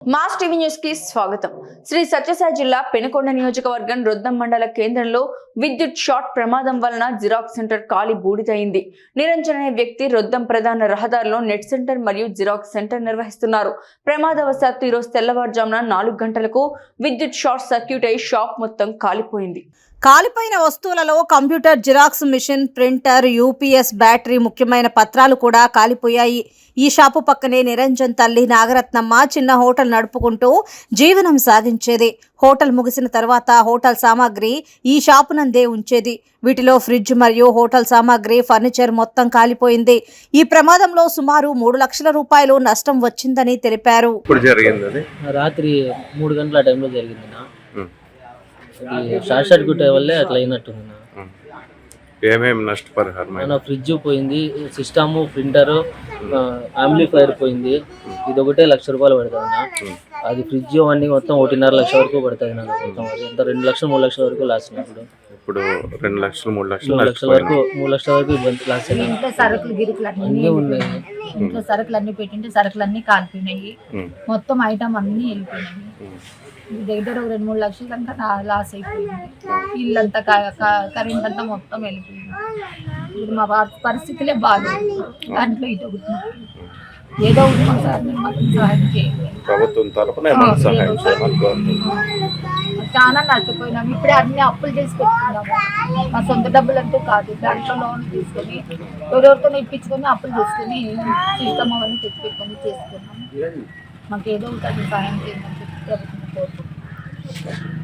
Mass TV న్యూస్కి స్వాగతం. శ్రీ సత్యసాయి జిల్లా పెనుకొండ నియోజకవర్గం రొద్దం మండల కేంద్రంలో విద్యుత్ షార్ట్ ప్రమాదం వలన జిరాక్స్ సెంటర్ కాలి బూడిదైంది. నిరంజన్ అనే వ్యక్తి రొద్దం ప్రధాన రహదారిలో నెట్ సెంటర్ మరియు జిరాక్స్ సెంటర్ నిర్వహిస్తున్నారు. ప్రమాదవశాత్తు ఈరోజు తెల్లవారుజామున నాలుగు గంటలకు విద్యుత్ షార్ట్ సర్క్యూట్ అయి షాప్ మొత్తం కాలిపోయింది. కాలిపోయిన వస్తువులలో computer xerox machine printer UPS battery ముఖ్యమైన పత్రాలు కూడా కాలిపోయాయి. ఈ షాపు పక్కనే నిరంజన్ తల్లి నాగరత్నమ్మ చిన్న హోటల్ నడుపుకుంటూ జీవనం సాగించేది హోటల్ ముగిసిన తర్వాత హోటల్ సామాగ్రి ఈ షాపు నందే ఉంచేది. వీటిలో ఫ్రిడ్జ్ మరియు హోటల్ సామాగ్రి ఫర్నిచర్ మొత్తం కాలిపోయింది. ఈ ప్రమాదంలో సుమారు మూడు లక్షల రూపాయలు నష్టం వచ్చిందని తెలిపారు. ఇప్పుడు జరిగింది అది? రాత్రి మూడు గంటల టైంలో జరిగింది షార్ట్ సర్క్యూట్ వల్లే అట్లా అయినట్టుంది. ఏమేమి నష్టపరిహారం మన ఫ్రిడ్జ్ పోయింది సిస్టమ్ ప్రింటర్ ఆంప్లిఫైర్ పోయింది. ఇది ఒకటే లక్ష రూపాయలు పడుతుంది నా అది ఫ్రిడ్జ్ అన్ని మొత్తం ఒకటిన్నర లక్ష వరకు పడుతుంది నాకు మొత్తం అది. ఎంత? రెండు లక్షలు మూడు లక్షల వరకు లాస్ ఇప్పుడు. ఇప్పుడు రెండు లక్షలు మూడు లక్షలు మూడు లక్షల వరకు మూడు లక్షల వరకు ఇబ్బంది లాస్ అన్నీ అన్ని ఉన్నాయి. ఇంట్లో సరుకులు అన్ని పెట్టింటే సరుకులు అన్ని కాలిపోయినాయి. మొత్తం ఐటమ్ అన్ని వెళ్ళిపోయినాయి. దగ్గర ఒక రెండు మూడు లక్షల కనుక నా- లాస్ అయిపోయింది. ఇల్లంతా కరెంట్ అంతా మొత్తం వెళ్ళిపోయింది. ఇప్పుడు మా పరిస్థితులే బాగాలేదు. దాంట్లో ఇటు ఒకటి ఏదో ఒకటి మాకు సార్ మాకు సహాయం చేయండి. ప్రభుత్వం తరపున సహాయం చాలా నష్టపోయినాం. ఇప్పుడే అన్ని అప్పులు చేసి పెట్టుకున్నాము మా సొంత డబ్బులు అంటూ కాదు. దాంట్లో లోన్ తీసుకొని ఎవరెవరితో ఇప్పించుకొని అప్పులు చేసుకొని సిస్టమ్ అవన్నీ తెచ్చి పెట్టుకొని చేసుకున్నాము మాకు ఏదో ఒకటి సహాయం చేయండి ప్రభుత్వం కోరుకుంటున్నాం.